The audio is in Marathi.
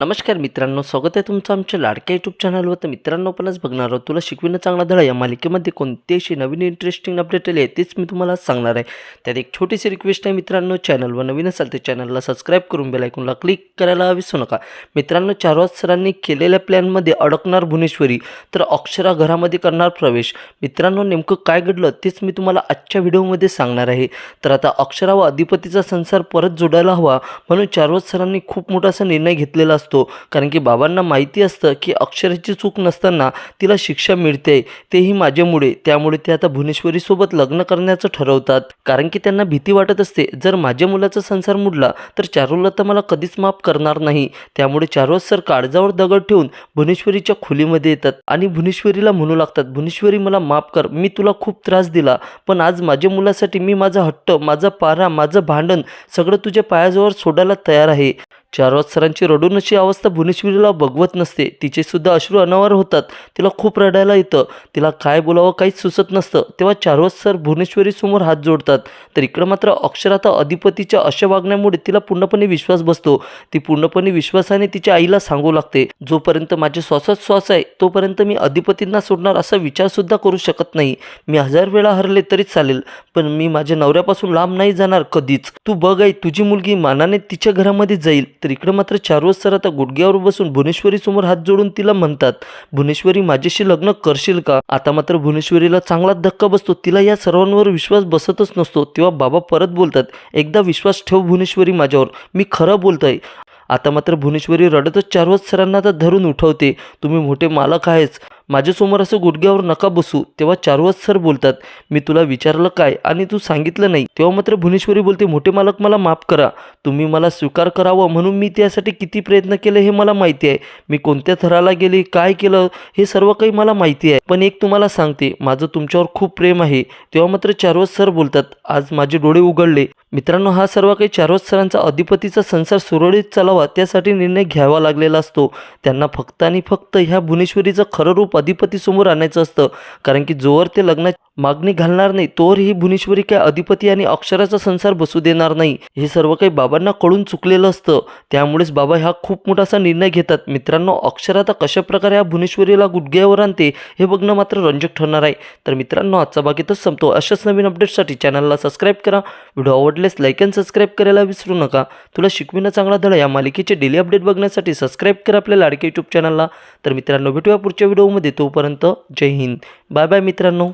नमस्कार मित्रांनो स्वागत आहे तुमचं आमच्या लाडक्या यूट्यूब चॅनलवर तर मित्रांनो आपणच बघणार आहोत तुला शिकविणं चांगला धडा या मालिकेमध्ये कोणते अशी नवीन इंटरेस्टिंग अपडेट आले आहे तेच मी तुम्हाला सांगणार आहे. त्यात एक छोटीशी रिक्वेस्ट आहे मित्रांनो चॅनलवर नवीन असाल तर चॅनलला सबस्क्राईब करून बेलायकूनला क्लिक करायला विसरू नका. मित्रांनो चारवाज सरांनी केलेल्या प्लॅनमध्ये अडकणार भुवनेश्वरी तर अक्षरा घरामध्ये करणार प्रवेश. मित्रांनो नेमकं काय घडलं तेच मी तुम्हाला आजच्या व्हिडिओमध्ये सांगणार आहे. तर आता अक्षरा व अधिपतीचा संसार परत जोडायला हवा म्हणून चारवाज सरांनी खूप मोठा असा निर्णय घेतलेला असतो. कारण की बाबांना माहिती असतं की अक्षराची चूक नसताना तिला शिक्षा मिळते. तेही माझ्यामुळे. त्यामुळे ते आता भुवनेश्वरीसोबत लग्न करण्याचं ठरवतात. कारण की त्यांना भीती वाटत असते. जर माझ्या मुलाचा संसार मुडला तर चारूला तर मला कधीच माफ करणार नाही. त्यामुळे चारोज सर काळजावर दगड ठेवून भुवनेश्वरीच्या खोलीमध्ये येतात. आणि भुवनेश्वरीला म्हणू लागतात भुवनेश्वरी मला माफ कर. मी तुला खूप त्रास दिला. पण आज माझ्या मुलासाठी मी माझा हट्ट माझा पारा माझं भांडण सगळं तुझ्या पायाजवळ सोडायला तयार आहे. चारवाज सरांची रडून अशी अवस्था भुवनेश्वरीला बघवत नसते. तिचे सुद्धा अश्रू अनावर होतात. तिला खूप रडायला येतं. तिला काय बोलावं काहीच सुचत नसतं. तेव्हा चारवत सर भुवनेश्वरीसमोर हात जोडतात. तर इकडं मात्र अक्षराता अधिपतीच्या अशा वागण्यामुळे तिला पूर्णपणे विश्वास बसतो. ती पूर्णपणे विश्वासाने तिच्या आईला सांगू लागते. जोपर्यंत माझे श्वासात श्वास आहे तोपर्यंत मी अधिपतींना सोडणार असा विचारसुद्धा करू शकत नाही. मी हजार वेळा हरले तरी चालेल. पण मी माझ्या नवऱ्यापासून लांब नाही जाणार कधीच. तू बघ आई तुझी मुलगी मानाने तिच्या घरामध्ये जाईल. तर इकडं मात्र चारवस सर आता गुडघ्यावर बसून भुवनेश्वरी समोर हात जोडून तिला म्हणतात भुवनेश्वरी माझ्याशी लग्न करशील का? आता मात्र भुवनेश्वरीला चांगला धक्का बसतो. तिला या सर्वांवर विश्वास बसतच नसतो. तेव्हा बाबा परत बोलतात एकदा विश्वास ठेव भुवनेश्वरी माझ्यावर. मी खरं बोलतोय. आता मात्र भुवनेश्वरी रडतच चारवत सरांना आता धरून उठवते तुम्ही मोठे मालक आहेच माझ्यासमोर असं गुडघ्यावर नका बसू तेव्हा चारवत सर बोलतात मी तुला विचारलं काय आणि तू सांगितलं नाही. तेव्हा मात्र भुवनेश्वरी बोलते मोठे मालक मला माफ करा तुम्ही मला स्वीकार करावं म्हणून मी त्यासाठी किती प्रयत्न केले हे मला माहिती आहे. मी कोणत्या थराला गेले काय केलं हे सर्व काही मला माहिती आहे. पण एक तुम्हाला सांगते माझं तुमच्यावर खूप प्रेम आहे. तेव्हा मात्र चारवत सर बोलतात आज माझे डोळे उघडले मित्रांनो हा सर्व काही चारोत्सरांचा अधिपतीचा संसार सुरळीत चालावा त्यासाठी निर्णय घ्यावा लागलेला असतो. त्यांना फक्त आणि फक्त ह्या भुवनेश्वरीचं खरं रूप अधिपतीसमोर आणायचं असतं. कारण की जोवर ते लग्नाची मागणी घालणार नाही तोवर ही भुवनेश्वरी काय अधिपती आणि अक्षराचा संसार बसू देणार नाही. हे सर्व काही बाबांना कळून चुकलेलं असतं. त्यामुळेच बाबा हा खूप मोठा असा निर्णय घेतात. मित्रांनो अक्षर आता कशाप्रकारे ह्या भुवनेश्वरीला गुडघ्यावर आणते हे बघणं मात्र रंजक ठरणार आहे. तर मित्रांनो आजचा बागेतच संपतो. अशाच नवीन अपडेटसाठी चॅनलला सबस्क्राईब करा. व्हिडिओ आवडल्यास लाईक अँड सबस्क्राईब करायला विसरू नका. तुला शिकविणं चांगला धडा या मालिकेचे डेली अपडेट बघण्यासाठी सबस्क्राईब करा आपल्या लाडके यूट्यूब चॅनलला तर मित्रांनो भेटूया पुढच्या व्हिडिओमध्ये तोपर्यंत जय हिंद. बाय बाय मित्रांनो.